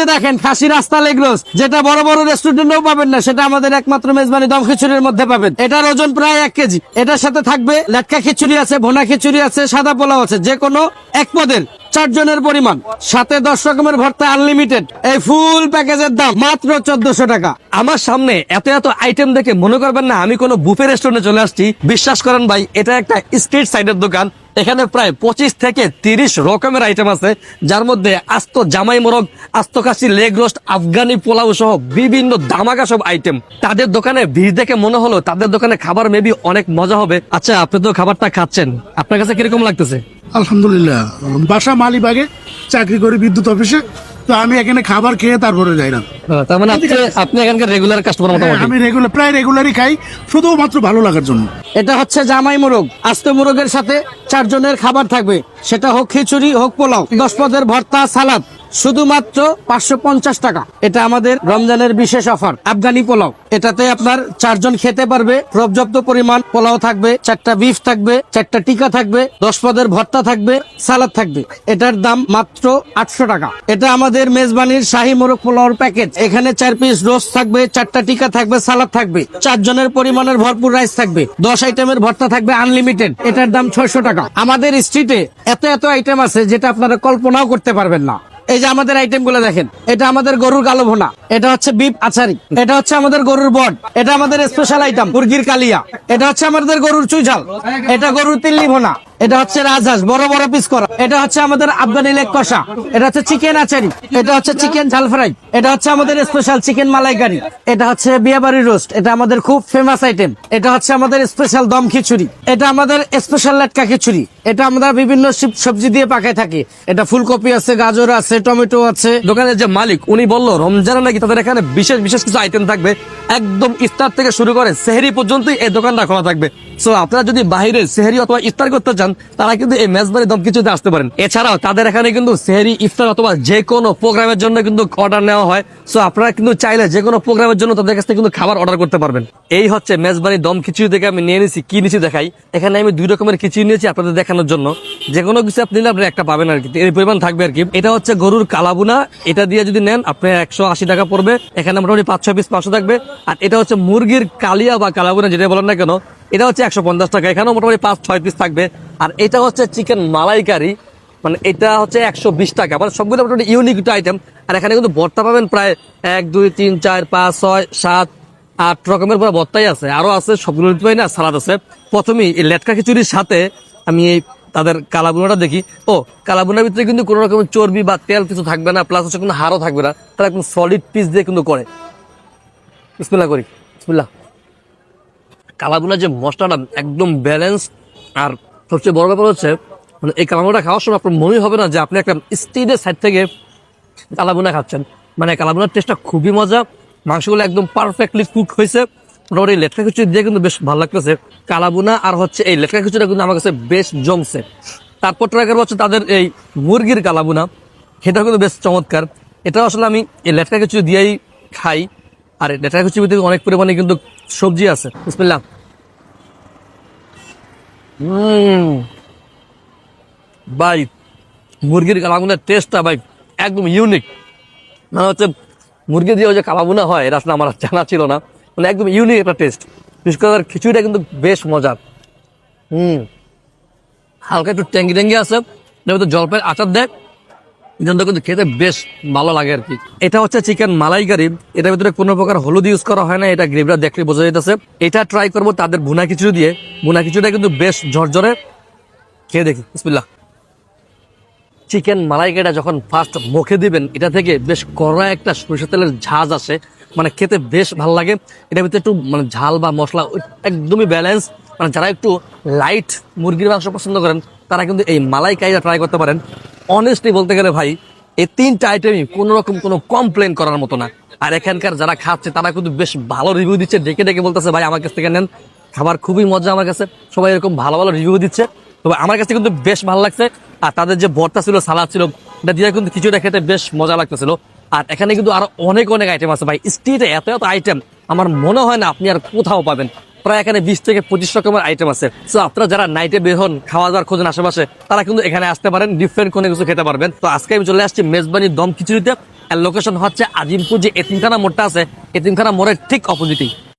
যে দেখেন, খাসি রাস্তা লেগরোস যেটা বড় বড় রেস্টুরেন্টেও পাবেন না, সেটা আমাদের একমাত্র মেজবানি দম খিচুড়ির মধ্যে পাবেন। এটার ওজন প্রায় এক কেজি। এটার সাথে থাকবে লেটকা খিচুড়ি আছে, ভোনা খিচুড়ি আছে, সাদা পোলাও আছে, যে কোনো এক পদের চারজনের পরিমাণ। সাথে দশ রকমের ভর্তা আনলিমিটেড এই ফুল প্যাকেজের দাম মাত্র চোদ্দশো টাকা। আমার সামনে এত এত আইটেম দেখে মনে করবেন না, আমি কোনো বুফে রেস্টুরেন্টে চলে আসছি। বিশ্বাস করেন ভাই, এটা একটা স্ট্রিট সাইডের দোকান। এখানে প্রায় পঁচিশ থেকে তিরিশ রকমের আইটেম আছে, যার মধ্যে আস্ত জামাই মোরগ, আস্ত কাশি লেগ রোস্ট আফগানি পোলাও সহ বিভিন্ন দামাকা সব আইটেম তাদের দোকানে ভিড় দেখে মনে হলো তাদের দোকানে খাবার মেবি অনেক মজা হবে। আচ্ছা আপনি তো খাবারটা খাচ্ছেন। আপনার কাছে কীরকম লাগতেছে? আলহামদুলিল্লাহ। বাসা মালিবাগে চাকরি করি বিদ্যুৎ অফিসে। তো আমি এখানে খাবার খেয়ে তারপরে যাই না। তার মানে আপনি আপনি এখানকার রেগুলার কাস্টমার মোটামুটি? আমি রেগুলার প্রায় রেগুলারই খাই শুধুমাত্র ভালো লাগার জন্য। এটা হচ্ছে জামাই মোরগ। আস্ত মোরগের সাথে চারজনের খাবার থাকবে। সেটা হোক খিচুড়ি হোক পোলাও দশ পদের ভর্তা সালাদ। শুধুমাত্র পাঁচশো পঞ্চাশ টাকা। এটা আমাদের রমজানের বিশেষ অফার। আফগানি পোলাও। এটাতে আপনার চারজন খেতে পারবে। পর্যাপ্ত পরিমাণ পোলাও থাকবে, চারটা বিফ থাকবে, চারটা টিকা থাকবে, দশ পদের ভর্তা থাকবে, সালাদ থাকবে। এটার দাম মাত্র আটশো টাকা। এটা আমাদের মেজবানির শাহী মোরগ পোলাওর প্যাকেজ। এখানে চার পিস রোস্ট থাকবে, চারটা টিকা থাকবে, সালাদ থাকবে। চারজনের পরিমাণের ভরপুর রাইস থাকবে। দশ আইটেমের ভর্তা থাকবে আনলিমিটেড। এটার দাম ছয়শো টাকা। আমাদের স্ট্রিটে এত এত আইটেম আছে যেটা আপনারা কল্পনাও করতে পারবেন না। এই যে আমাদের আইটেমগুলো দেখেন, এটা আমাদের গরুর কালো ভোনা, এটা হচ্ছে বিপ আচারি এটা হচ্ছে আমাদের গরুর বট এটা আমাদের স্পেশাল আইটেম মুরগির কালিয়া, এটা হচ্ছে আমাদের গরুর চুইঝাল, এটা গরুর তিল্লি ভোনা। এটা হচ্ছে রাজহাঁস, বড় বড় পিস করা। এটা হচ্ছে আমাদের আফগানি লেগ কষা। এটা হচ্ছে চিকেন আচারি। এটা হচ্ছে চিকেন ঝাল ফ্রাই এটা হচ্ছে আমাদের স্পেশাল চিকেন মালাইকারি। এটা হচ্ছে বিয়াবাড়ি রোস্ট এটা আমাদের খুব ফেমাস আইটেম এটা হচ্ছে আমাদের স্পেশাল দম খিচুড়ি। এটা আমাদের স্পেশাল লেটকা খিচুড়ি। এটা আমরা বিভিন্ন সবজি দিয়ে পাকায় থাকি। এটা ফুলকপি আছে, গাজর আছে, টমেটো আছে। দোকানের যে মালিক, উনি বলল, রমজানে নাকি তাদের এখানে বিশেষ বিশেষ কিছু আইটেম থাকবে। একদম ইফতার থেকে শুরু করে সেহেরি পর্যন্তই এই দোকানটা খোলা থাকবে। সো আপনারা যদি বাইরে সেহেরি অথবা ইফতার করতে চান, তারা কিন্তু এই মেজবানি দম কিছুতে আসতে পারেন। এছাড়াও তাদের এখানে কিন্তু সেহেরি, ইফতার অথবা যে কোনো প্রোগ্রামের জন্য কিন্তু অর্ডার নেওয়া হয়। সো আপনারা কিন্তু চাইলে যে কোনো প্রোগ্রামের জন্য তাদের কাছ থেকে কিন্তু খাবার অর্ডার করতে পারবেন। এই হচ্ছে মেজবানি দম খিচুড়ি থেকে আমি নিয়ে নিয়েছি কি নিচে দেখাই। এখানে আমি দুই রকমের খিচুড়ি নিয়েছি আপনাদের দেখানোর জন্য। যে কোনো কিছু আপনি নিলে আপনি একটা পাবেন আর কি। এর পরিমাণ থাকবে আর কি। এটা হচ্ছে গরুর কালাবুনা। এটা দিয়ে যদি নেন, আপনি একশো আশি টাকা পড়বে। এখানে মোটামুটি পাঁচ ছয় পিস পাঁচশো থাকবে। আর এটা হচ্ছে মুরগির কালিয়া বা কালাবুনা যেটা বলেন না কেন এটা হচ্ছে একশো পঞ্চাশ টাকা। এখানেও মোটামুটি পাঁচ, ছয় পিস থাকবে। আর এটা হচ্ছে চিকেন মালাইকারি। মানে এটা হচ্ছে একশো বিশ টাকা। মানে সবগুলো মোটামুটি ইউনিক আইটেম আর এখানে কিন্তু ভর্তা পাবেন প্রায় এক, দুই, তিন, চার, পাঁচ, ছয়, সাত, আট রকমের পুরো ভর্তাই আছে। আরও আছে, সবগুলো পারি না, সালাদ আছে। প্রথমেই এই লেটকা খিচুড়ির সাথে আমি এই তাদের কালাবুনাটা দেখি। ও, কালাবুনার ভিতরে কিন্তু কোনো রকমের চর্বি বা তেল কিছু থাকবে না প্লাস হচ্ছে কোনো হারও থাকবে না। তারা একদম সলিড পিস দিয়ে কিন্তু করে। বিসমিল্লাহ করি। বিসমিল্লাহ। কালাবুনার যে মশলাটা একদম ব্যালেন্স আর সবচেয়ে বড় ব্যাপার হচ্ছে মানে এই কালাবুনাটা খাওয়ার সময় আপনার মনেই হবে না যে আপনি একটা স্টিলের সাইড থেকে কালাবুনা খাচ্ছেন। মানে কালাবুনার টেস্টটা খুবই মজা, মাংসগুলো একদম পারফেক্টলি কুক হয়েছে। মোটামুটি লেটকা খিচুড়ি দিয়ে কিন্তু বেশ ভালো লাগতেছে। কালাবুনা আর হচ্ছে এই লেটকা খিচুড়িটা কিন্তু আমার কাছে বেশ জমছে। তারপর ট্রাই করব হচ্ছে তাদের এই মুরগির কালাবুনা সেটাও কিন্তু বেশ চমৎকার। এটা আসলে আমি এই লেটকা খিচুড়ি দিয়েই খাই, আর এই লেটকা খিচুড়ি ভিতরে অনেক পরিমাণে কিন্তু সবজি আছে ভাই, মুরগির কালাবুনার টেস্টটা ভাই একদম ইউনিক মানে হচ্ছে মুরগি দিয়ে যে কালাবুনা হয়, এটা আসলে আমার জানা ছিল না। মানে একদম ইউনিক একটা টেস্ট বিশেষ করে খিচুড়িটা কিন্তু বেশ মজার। হুম হালকা একটু ট্যাঙ্গি ট্যাঙ্গি আছে জলপাইয়ের আচার দেয়। জন্য কিন্তু খেতে বেশ ভালো লাগে আর কি। এটা হচ্ছে চিকেন মালাইকারি এটার ভিতরে কোনো প্রকার হলুদ ইউজ করা হয় না, এটা গ্রেভিটা দেখলে বোঝা যাইতেছে। এটা ট্রাই করব তাদের ভুনা খিচুড়ি দিয়ে। ভুনা খিচুড়িটা কিন্তু বেশ ঝরঝরে। খেয়ে দেখি, বিসমিল্লাহ। চিকেন মালাইকাটা যখন ফার্স্ট মুখে দিবেন, এটা থেকে বেশ কড়া একটা সরিষা তেলের ঝাঁজ আসে। মানে খেতে বেশ ভালো লাগে। এটার ভিতরে একটু মানে ঝাল বা মশলা একদমই ব্যালেন্স মানে যারা একটু লাইট মুরগির মাংস পছন্দ করেন, তারা কিন্তু এই মালাইকাইটা ট্রাই করতে পারেন। অনেস্টলি বলতে গেলে ভাই, এই তিনটা আইটেমই কোনো রকম কোনো কমপ্লেন করার মতো না। আর এখানকার যারা খাচ্ছে, তারা কিন্তু বেশ ভালো রিভিউ দিচ্ছে, ডেকে ডেকে বলতেছে, ভাই, আমার কাছ থেকে নেন। খাবার খুবই মজা আমার কাছে। সবাই এরকম ভালো ভালো রিভিউ দিচ্ছে। তবে আমার কাছে কিন্তু বেশ ভালো লাগছে। আর তাদের যে ভর্তা ছিল, সালাদ ছিল, এটা দিয়ে কিন্তু কিছুটা খেতে বেশ মজা লাগতেছিল। আর এখানে কিন্তু আরও অনেক অনেক আইটেম আছে। ভাই স্ট্রিটে এত এত আইটেম আমার মনে হয় না আপনি আর কোথাও পাবেন। প্রায় এখানে বিশ থেকে পঁচিশ রকমের আইটেম আছে। তো আপনারা যারা নাইটে বের হন খাওয়া দাওয়ার খোঁজেন আশেপাশে, তারা কিন্তু এখানে আসতে পারেন ডিফারেন্ট কোনো কিছু খেতে পারবেন। তো আজকে আমি চলে আসছি মেজবানি দম খিচুড়িতে আর লোকেশন হচ্ছে আজিমপুর যে এতিমখানা মোড়টা আছে, এতিমখানা মোড়ের ঠিক অপোজিটেই